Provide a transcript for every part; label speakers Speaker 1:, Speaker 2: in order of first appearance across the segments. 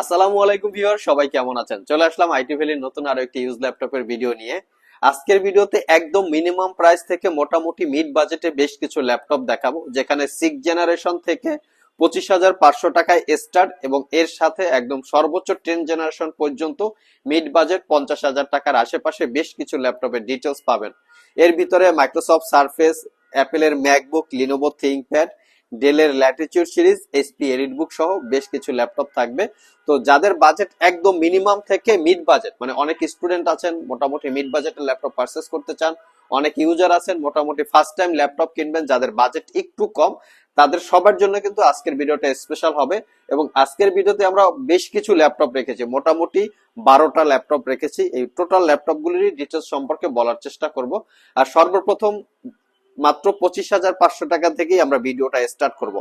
Speaker 1: আসসালামু আলাইকুম ভিউয়ার, সবাই কেমন আছেন? চলে আসলাম আইটি ভ্যালির নতুন আরও একটি ইউজ ল্যাপটপের ভিডিও নিয়ে। আজকের ভিডিওতে একদম মিনিমাম প্রাইস থেকে মোটামুটি মিড বাজেটে বেশ কিছু ল্যাপটপ দেখাবো, যেখানে সিক্স জেনারেশন থেকে পঁচিশ হাজার পাঁচশো টাকায় স্টার্ট এবং এর সাথে একদম সর্বোচ্চ টেন জেনারেশন পর্যন্ত মিড বাজেট পঞ্চাশ হাজার টাকার আশেপাশে বেশ কিছু ল্যাপটপের ডিটেলস পাবেন। এর ভিতরে মাইক্রোসফট সারফেস অ্যাপেলের ম্যাকবুক লিনোভো থিঙ্কপ্যাড ডেলের Latitude series S P EliteBook সহ বেশ কিছু ল্যাপটপ থাকবে। তো যাদের বাজেট একদম মিনিমাম থেকে মিড বাজেট মানে অনেক স্টুডেন্ট আছেন, মোটামুটি মিড বাজেটের ল্যাপটপ পারচেস করতে চান, অনেক ইউজার আছেন, মোটামুটি ফার্স্ট টাইম ল্যাপটপ কিনবেন, যাদের বাজেট একটু কম, তাদের সবার জন্য কিন্তু আজকের ভিডিওটা স্পেশাল হবে। এবং আজকের ভিডিওতে আমরা বেশ কিছু ল্যাপটপ রেখেছি, মোটামুটি বারোটা ল্যাপটপ রেখেছি। এই টোটাল ল্যাপটপ গুলির ডিটেলস সম্পর্কে বলার চেষ্টা করব। আর সর্বপ্রথম মাত্র পঁচিশ হাজার পাঁচশো টাকা থেকেই আমরা ভিডিওটা স্টার্ট করব।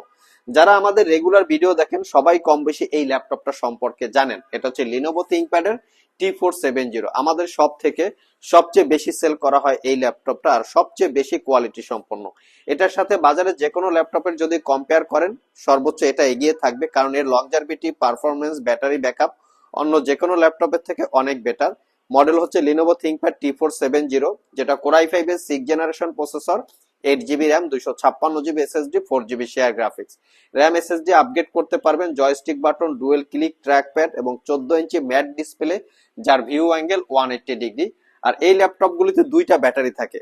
Speaker 1: যারা আমাদের রেগুলার ভিডিও দেখেন, সবাই কম বেশি এই ল্যাপটপটা সম্পর্কে জানেন। এটা হচ্ছে লিনোভো থিঙ্কপ্যাডের টি ফোর সেভেন জিরো আমাদের সব থেকে সবচেয়ে বেশি সেল করা হয় এই ল্যাপটপটা আর সবচেয়ে বেশি কোয়ালিটি সম্পন্ন। এটার সাথে বাজারে যে কোনো ল্যাপটপের যদি কম্পেয়ার করেন, সর্বোচ্চ এটা এগিয়ে থাকবে কারণ এর লংজারভিটি পারফরমেন্স ব্যাটারি ব্যাকআপ অন্য যে কোনো ল্যাপটপের থেকে অনেক বেটার মডেল হচ্ছে Lenovo ThinkPad T four seven zero যেটা কোরাই ফাইভ এর six generation processor eight GB RAM দুইশো ছাপ্পান্ন GB SSD four GB share graphics RAM SSD upgrade করতে পারবেন joystick button dual click trackpad এবং চোদ্দ ইঞ্চি ম্যাট ডিসপ্লে যার view angle one eighty degree আর এই ল্যাপটপগুলিতে দুইটা ব্যাটারি থাকে।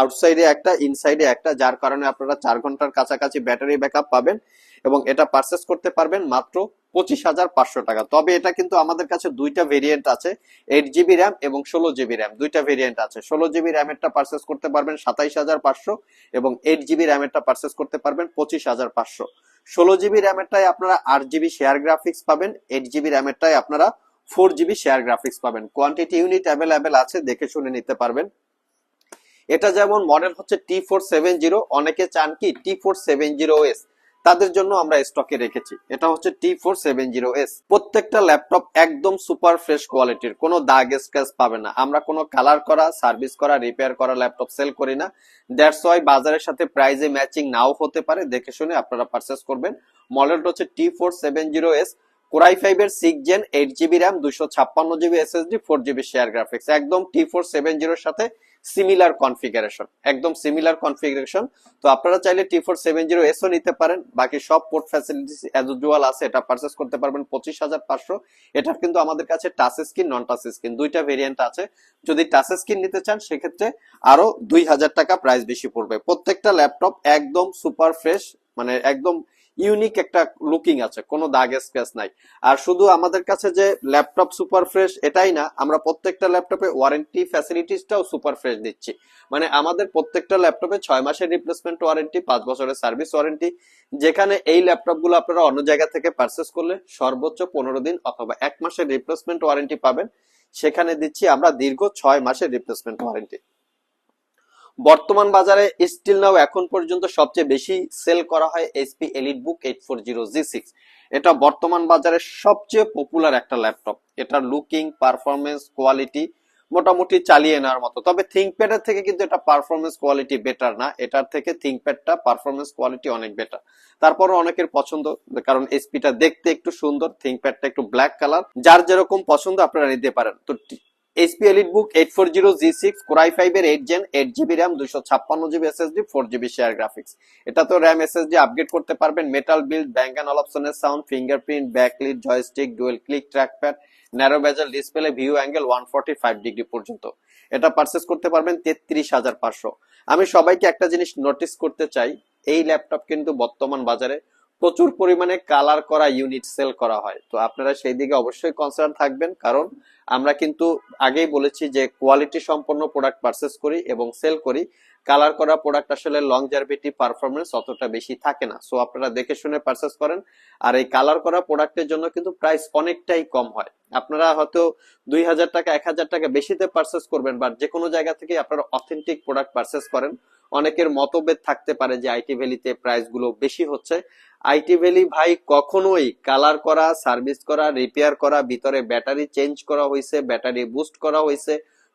Speaker 1: আউটসাইডে একটা ইনসাইডে একটা, যার কারণে আপনারা চার ঘণ্টার কাছাকাছি ব্যাটারি ব্যাকআপ পাবেন এবং এটা পারচেস করতে পারবেন মাত্র পঁচিশ হাজার পাঁচশো টাকা। তবে এটা কিন্তু আমাদের কাছে দুইটা ভেরিয়েন্ট আছে এইট জিবি র্যাম এবং ষোলো জিবি র্যাম দুইটা ভেরিয়েন্ট আছে। ষোলো জিবি র্যামেরটা পারচেস করতে পারবেন সাতাইশ হাজার পাঁচশো এবং এইট জিবি র্যামেরটা পারচেস করতে পারবেন পঁচিশ হাজার পাঁচশো। ষোলো জিবি র্যামেরটাই আপনারা আট জিবি শেয়ার গ্রাফিক্স পাবেন এইট জিবি র্যামেরটাই আপনারা ফোর জিবি শেয়ার গ্রাফিক্স পাবেন। কোয়ান্টিটি ইউনিট অ্যাভেলেবেল আছে, দেখে শুনে নিতে পারবেন। এটা যেমন মডেল হচ্ছে টি ফোর সেভেন জিরো অনেকে চান কি T four seven zero S তাদের জন্য আমরা স্টকে রেখেছি। এটা হচ্ছে T four seven zero S প্রত্যেকটা ল্যাপটপ একদম সুপার ফ্রেশ কোয়ালিটির কোনো দাগ স্ক্র্যাচ পাবে না। আমরা কোনো কালার করা সার্ভিস করা রিপেয়ার করা ল্যাপটপ সেল করি না। দ্যাটস ওয়াই বাজারের সাথে প্রাইজে ম্যাচিং নাও হতে পারে। দেখে শুনে আপনারা পারচেস করবেন। মডেলটা হচ্ছে T four seven zero S core i five এর six gen eight GB RAM দুশো ছাপ্পান্ন GB SSD four GB share graphics একদম টি ফোর সেভেন জিরোর সাথে সিমিলার কনফিগারেশন একদম সিমিলার কনফিগারেশন তো আপনারা চাইলে টি ফোর সেভেন জিরো এসও নিতে পারেন। বাকি সব পোর্ট ফ্যাসিলিটিস অ্যাজ ইউজুয়াল আছে, এটা পারচেস করতে পারবেন পঁচিশ হাজার পাঁচশো। এটার কিন্তু আমাদের কাছে touch screen non touch screen দুইটা ভেরিয়েন্ট আছে। যদি টাচ স্ক্রিন নিতে চান, সেক্ষেত্রে আরও দুই হাজার টাকা প্রাইস বেশি পড়বে। প্রত্যেকটা ল্যাপটপ একদম সুপার ফ্রেশ মানে একদম ইউনিক একটা লুকিং আছে, কোনো দাগ স্ক্র্যাচ নাই। আর শুধু আমাদের কাছে যে ল্যাপটপ সুপার ফ্রেশ এটাই না, আমরা প্রত্যেকটা ল্যাপটপে ওয়ারেন্টি ফ্যাসিলিটিসটাও সুপার ফ্রেশ দিচ্ছি। মানে আমাদের প্রত্যেকটা ল্যাপটপে ছয় মাসের রিপ্লেসমেন্ট ওয়ারেন্টি পাঁচ বছরের সার্ভিস ওয়ারেন্টি যেখানে এই ল্যাপটপগুলো আপনারা অন্য জায়গা থেকে পারচেস করলে সর্বোচ্চ পনেরো দিন অথবা এক মাসের রিপ্লেসমেন্ট ওয়ারেন্টি পাবেন। সেখানে দিচ্ছি আমরা দীর্ঘ ছয় মাসের রিপ্লেসমেন্ট ওয়ারেন্টি বর্তমান বাজারে স্টিল নাও এখন পর্যন্ত সবচেয়ে বেশি সেল করা হয় HP EliteBook eight four zero G six. এটা বর্তমান বাজারে সবচেয়ে পপুলার একটা ল্যাপটপ এটার লুকিং পারফরমেন্স কোয়ালিটি মোটামুটি চালিয়ে নেওয়ার মতো। তবে থিঙ্কপ্যাডের থেকে কিন্তু এটা পারফরমেন্স কোয়ালিটি বেটার না। এটার থেকে থিঙ্কপ্যাডটা পারফরমেন্স কোয়ালিটি অনেক বেটার তারপরও অনেকের পছন্দ, কারণ এসপিটা দেখতে একটু সুন্দর থিঙ্কপ্যাডটা একটু ব্ল্যাক কালার যার যেরকম পছন্দ আপনারা নিতে পারেন। তো HP elite book eight four zero G six core i five এর eight gen eight GB RAM দুশো ছাপ্পান্ন GB SSD four GB share graphics এটা তো র্যাম এসএসডি আপগ্রেড করতে পারবেন। Metal build bank and all অপশনের sound fingerprint backlit joystick dual click trackpad narrow bezel display view angle one forty five degree পর্যন্ত। এটা purchase করতে পারবেন তেত্রিশ হাজার পাঁচশো। আমি সবাইকে একটা জিনিস নোটিস করতে চাই, এই ল্যাপটপ কিন্তু বর্তমান বাজারে প্রচুর পরিমাণে কালার করা ইউনিট সেল করা হয়। তো আপনারা সেই দিকে অবশ্যই কনসার্ন থাকবেন, কারণ আমরা কিন্তু আগেই বলেছি যে কোয়ালিটি সম্পন্ন প্রোডাক্ট পারচেস করি এবং সেল করি। কালার করা প্রোডাক্ট আসলে লংজারভিটি পারফরমেন্স অতটা বেশি থাকে না। সো আপনারা দেখে শুনে পারচেস করেন। আর এই কালার করা প্রোডাক্টের জন্য কিন্তু প্রাইস অনেকটাই কম হয়। আপনারা হয়তো দুই হাজার টাকা, এক হাজার টাকা বেশিতে পারচেস করবেন বা যে কোনো জায়গা থেকে আপনারা অথেন্টিক প্রোডাক্ট পারচেস করেন। অনেকের মতভেদ থাকতে পারে যে আইটি ভ্যালিতে প্রাইসগুলো বেশি হচ্ছে। আইটি ভ্যালি ভাই কখনোই কালার করা, সার্ভিস করা, রিপেয়ার করা, ভিতরে ব্যাটারি চেঞ্জ করা হয়েছে ব্যাটারি বুস্ট করা হয়েছে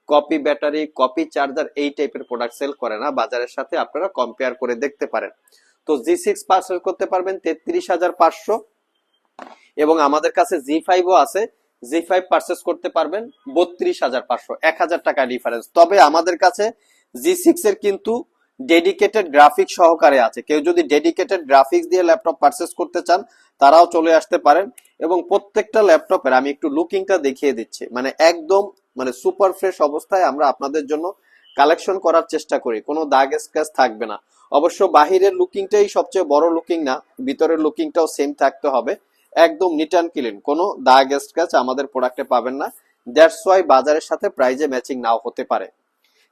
Speaker 1: কপি ব্যাটারি, কপি চার্জার এই টাইপের প্রোডাক্ট সেল করে না, বাজারের সাথে আপনারা কম্পেয়ার করে দেখতে পারেন। তো জি সিক্স পার্সেল করতে পারবেন তেত্রিশ হাজার পাঁচশো এবং আমাদের কাছে জি ফাইভও আছে জি ফাইভ পারচেস করতে পারবেন বত্রিশ হাজার পাঁচশো, এক হাজার টাকা ডিফারেন্স তবে আমাদের কাছে জি সিক্স এর কিন্তু ডেডিকেটেড গ্রাফিক সহকারে আছে। কেউ যদি ডেডিকেটেড গ্রাফিক্স দিয়ে ল্যাপটপ পারচেস করতে চান, তারাও চলে আসতে পারেন এবং প্রত্যেকটা ল্যাপটপের আমি একটু লুকিংটা দেখিয়ে দিচ্ছি। মানে একদম মানে সুপার ফ্রেশ অবস্থায় আমরা আপনাদের জন্য কালেকশন করার চেষ্টা করি। কোনো দাগ স্ক্র্যাচ থাকবে না। অবশ্য বাহিরের লুকিংটাই সবচেয়ে বড় লুকিং না, ভিতরের লুকিংটাও সেম থাকতে হবে। একদম নিট অ্যান্ড ক্লিন কোনো দাগ স্ক্র্যাচ আমাদের প্রোডাক্টে পাবেন না। দ্যাটস ওয়াই বাজারের সাথে প্রাইজে ম্যাচিং নাও হতে পারে।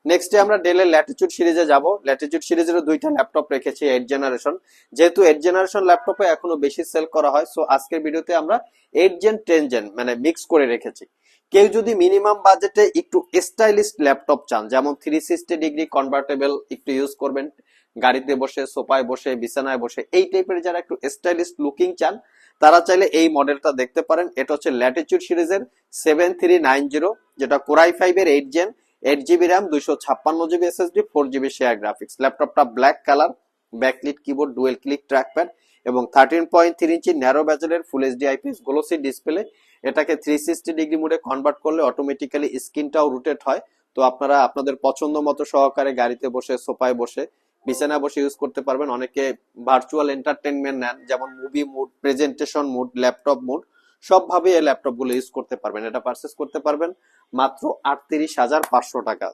Speaker 1: নেক্সটে আমরা ডেলের ল্যাটিচিউড সিরিজে যাব। ল্যাটিচিউড সিরিজের দুইটা ল্যাপটপ রেখেছি এইট জেনারেশন যেহেতু এইট জেনারেশন ল্যাপটপে এখনও বেশি সেল করা হয় সো আজকের ভিডিওতে আমরা এইট জেন টেন জেন মানে মিক্স করে রেখেছি। কেউ যদি মিনিমাম বাজেটে একটু স্টাইলিশ ল্যাপটপ চান, যেমন থ্রি সিক্সটি ডিগ্রি কনভার্টেবল একটু ইউজ করবেন, গাড়িতে বসে, সোফায় বসে, বিছানায় বসে, এই টাইপের যারা একটু স্টাইলিশ লুকিং চান, তারা চাইলে এই মডেলটা দেখতে পারেন। এটা হচ্ছে ল্যাটিচিউড সিরিজের সেভেন থ্রি নাইন জিরো যেটা কোরাই ফাইভ এর eight gen eight GB RAM দুইশো ছাপ্পান্ন GB SSD four GB share graphics ল্যাপটপটা black colour backlit keyboard dual click trackpad এবং thirteen point three inch narrow ব্যাজেলের full HD IPS glossy display এটাকে three sixty degree মোডে convert করলে automatically স্ক্রিনটাও rotate হয়। তো আপনারা আপনাদের পছন্দ মতো সহকারে গাড়িতে বসে, সোফায় বসে, বিছানায় বসে ইউজ করতে পারবেন। অনেকে ভার্চুয়াল এন্টারটেনমেন্ট নেন, যেমন movie mode presentation mode laptop mode সবভাবে এই ল্যাপটপগুলো ইউজ করতে পারবেন। এটা পারচেস করতে পারবেন মাত্র আটত্রিশ হাজার পাঁচশো টাকা।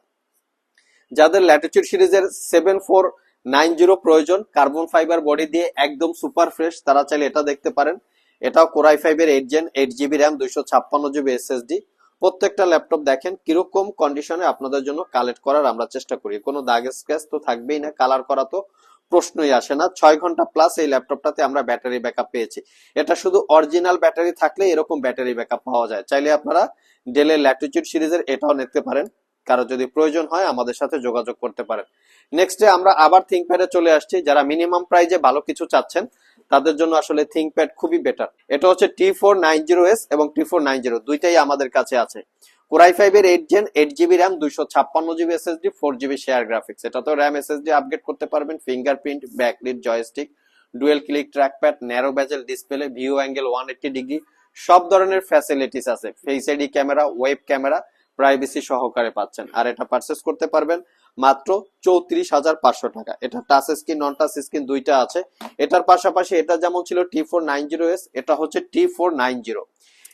Speaker 1: যাদের ল্যাটিচিউড সিরিজের সেভেন ফোর নাইন জিরো প্রয়োজন কার্বন ফাইবার বডি দিয়ে একদম সুপার ফ্রেশ তারা চাইলে এটা দেখতে পারেন। এটাও কোরাই ফাইভ এর eight gen eight GB RAM দুইশো ছাপ্পান্ন জিবি এসএসডি প্রত্যেকটা ল্যাপটপ দেখেন, কীরকম কন্ডিশনে আপনাদের জন্য কালেক্ট করার আমরা চেষ্টা করি। কোনো দাগ স্ক্র্যাচ তো থাকবেই না কালার করা তো প্রশ্নই আসে না। ছয় ঘণ্টা প্লাস এই ল্যাপটপটাতে আমরা ব্যাটারি ব্যাকআপ পেয়েছি। এটা শুধু অরিজিনাল ব্যাটারি থাকলে এরকম ব্যাটারি ব্যাকআপ পাওয়া যায়। চাইলে আপনারা ডেলের ল্যাটিচিউড সিরিজের এটাও নিতে পারেন। কারও যদি প্রয়োজন হয় আমাদের সাথে যোগাযোগ করতে পারেন। নেক্সটে আমরা আবার থিঙ্কপ্যাডে চলে আসছি। যারা মিনিমাম প্রাইজে ভালো কিছু চাচ্ছেন, তাদের জন্য আসলে থিঙ্কপ্যাড খুবই বেটার এটা হচ্ছে T four nine zero S এবং টি ফোর নাইন জিরো দুইটাই আমাদের কাছে আছে। কোরাই ফাইভ এর eight gen eight GB RAM দুইশো ছাপ্পান্ন GB SSD four GB share graphics এটা তো র্যাম এসএসডি আপগ্রেড করতে পারবেন। Fingerprint backlit joystick dual click trackpad narrow bezel display view angle one eighty degree সব ধরনের ফ্যাসিলিটিস আছে। Face ID camera web camera privacy সহকারে পাচ্ছেন। আর এটা পারচেস করতে পারবেন মাত্র চৌত্রিশ হাজার পাঁচশো টাকা। এটা touch screen non touch screen দুইটা আছে। এটার পাশাপাশি এটা যেমন ছিল T four nine zero S এটা হচ্ছে টি ফোর নাইন জিরো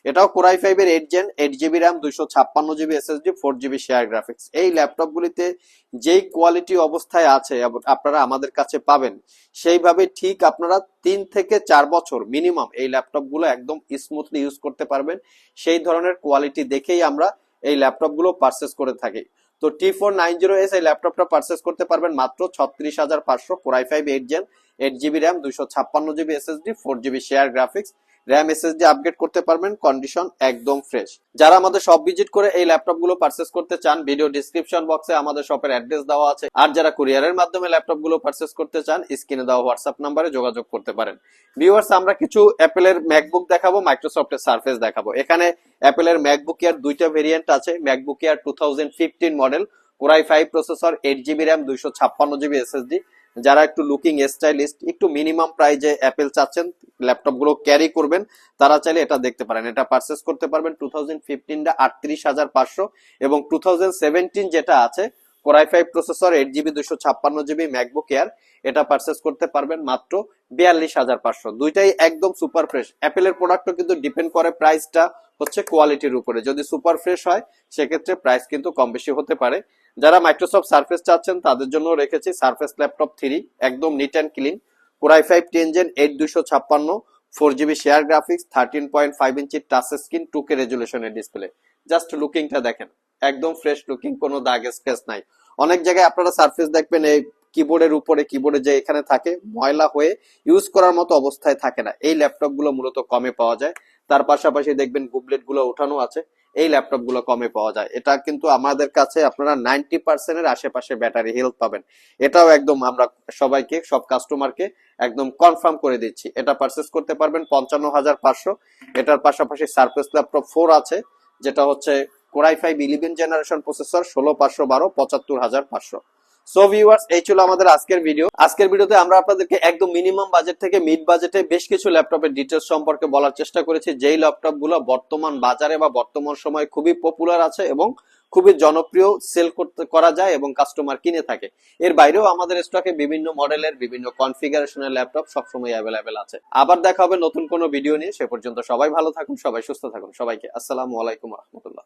Speaker 1: এটাও কোরাই ফাইভ এর eight gen eight GB RAM দুইশো ছাপ্পান্ন GB SSD four GB share graphics এই ল্যাপটপ গুলিতে যেই কোয়ালিটি অবস্থায় আছে আপনারা আমাদের কাছে পাবেন, সেইভাবে ঠিক আপনারা তিন থেকে চার বছর মিনিমাম এই ল্যাপটপগুলো একদম স্মুথলি ইউজ করতে পারবেন। সেই ধরনের কোয়ালিটি দেখেই আমরা এই ল্যাপটপগুলো পারচেস করে থাকি। তো T four nine zero S এই ল্যাপটপটা পারচেস করতে পারবেন মাত্র ছত্রিশ হাজার পাঁচশো core i five eight gen eight GB RAM দুইশো ছাপ্পান্ন GB SSD four GB share graphics RAM SSD upgrade করতে পারবেন কন্ডিশন একদম ফ্রেশ যারা আমাদের শপ ভিজিট করে এই ল্যাপটপগুলো পারচেস করতে চান ভিডিও ডিসক্রিপশন বক্সে আমাদের শপের অ্যাড্রেস দেওয়া আছে। আর যারা কুরিয়ারের মাধ্যমে ল্যাপটপগুলো পারচেস করতে চান স্ক্রিনে দেওয়া হোয়াটসঅ্যাপ নাম্বারে যোগাযোগ করতে পারেন। ভিউয়ার্স আমরা কিছু অ্যাপেলের ম্যাকবুক দেখাবো মাইক্রোসফটের সার্ফেস দেখাবো। এখানে অ্যাপেলের ম্যাকবুক এয়ার দুইটা ভেরিয়েন্ট আছে MacBook Air two model core i five processor eight GB RAM দুইশো ছাপ্পান্ন জিবি এসএসডি যারা একটু লুকিং স্টাইলিস্ট একটু মিনিমাম প্রাইজে অ্যাপেল চাচ্ছেন ল্যাপটপগুলো ক্যারি করবেন, তারা চাইলে এটা দেখতে পারেন। এটা পারচেস করতে পারবেন টু থাউজেন্ড ফিফটিনটা আটত্রিশ হাজার পাঁচশো এবং টু থাউজেন্ড সেভেন্টিন যেটা আছে core i five processor eight GB দুশো ছাপ্পান্ন জিবি ম্যাকবুক এয়ার এটা পারচেস করতে পারবেন মাত্র বিয়াল্লিশ হাজার পাঁচশো। দুইটাই একদম সুপার ফ্রেশ অ্যাপেলের প্রোডাক্টও কিন্তু ডিপেন্ড করে প্রাইসটা হচ্ছে কোয়ালিটির উপরে। যদি সুপার ফ্রেশ হয়, সেক্ষেত্রে প্রাইস কিন্তু কম বেশি হতে পারে। যারা মাইক্রোসফট সার্ফেস চাচ্ছেন, তাদের জন্য রেখেছি সার্ফেস ল্যাপটপ থ্রি, একদম neat and clean Core i five ten eight দুশো ছাপ্পান্ন four GB share graphics thirteen point five inch touch screen two K রেজুলেশনের display just লুকিংটা দেখেন, একদম ফ্রেশ লুকিং কোনো দাগ স্ক্র্যাচ নাই। অনেক জায়গায় আপনারা সার্ফেস দেখবেন, এই কিবোর্ডের উপরে কিবোর্ডে যে এখানে থাকে, ময়লা হয়ে ইউজ করার মতো অবস্থায় থাকে না। এই ল্যাপটপগুলো মূলত কমে পাওয়া যায়। তার পাশাপাশি দেখবেন গুবলেটগুলো ওঠানো আছে। এই ল্যাপটপগুলো কমে পাওয়া যায়। এটা কিন্তু আমাদের কাছে আপনারা নাইনটি পার্সেন্টের আশেপাশে ব্যাটারি হেলথ পাবেন। এটাও একদম আমরা সবাইকে, সব কাস্টমারকে একদম কনফার্ম করে দিচ্ছি। এটা পারচেস করতে পারবেন পঞ্চান্ন হাজার পাঁচশো। এটার পাশাপাশি সার্ফেস ল্যাপটপ ফোর আছে, যেটা হচ্ছে core i five eleven generation processor ষোলো পাঁচশো বারো, পঁচাত্তর হাজার পাঁচশো। সো ভিউয়ার্স এই ছিল আমাদের আজকের ভিডিও আজকের ভিডিওতে আমরা আপনাদেরকে একদম মিনিমাম বাজেট থেকে মিড বাজেটে বেশ কিছু ল্যাপটপের ডিটেলস সম্পর্কে বলার চেষ্টা করেছি। যেই ল্যাপটপগুলো বর্তমান বাজারে বা বর্তমান সময়ে খুবই পপুলার আছে এবং খুবই জনপ্রিয় সেল করতে, করা যায় এবং কাস্টমার কিনে থাকে। এর বাইরেও আমাদের স্টকে বিভিন্ন মডেলের বিভিন্ন কনফিগারেশনের ল্যাপটপ সবসময় অ্যাভেলেবেল আছে। আবার দেখা হবে নতুন কোনো ভিডিও নিয়ে। সে পর্যন্ত সবাই ভালো থাকুন, সবাই সুস্থ থাকুন। সবাইকে আসসালামু আলাইকুম রহমতুল্লাহ।